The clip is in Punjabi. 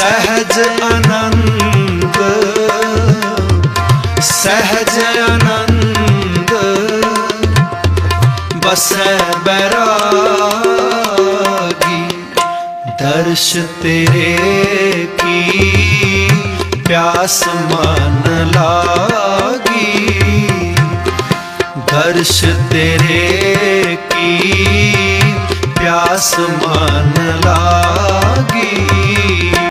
ਸਹਜ ਆਨੰਦ ਸਹਜ ਆਨੰਦ, ਬਸੈ ਬੈਰਾਗੀ, ਦਰਸ਼ ਤੇਰੇ ਕੀ, ਪਿਆਸ ਮਨ ਲਾਗੀ। ਦਰਸ਼ ਤੇਰੇ ਕੀ, ਪਿਆਸ ਮਨ ਲਾਗੀ।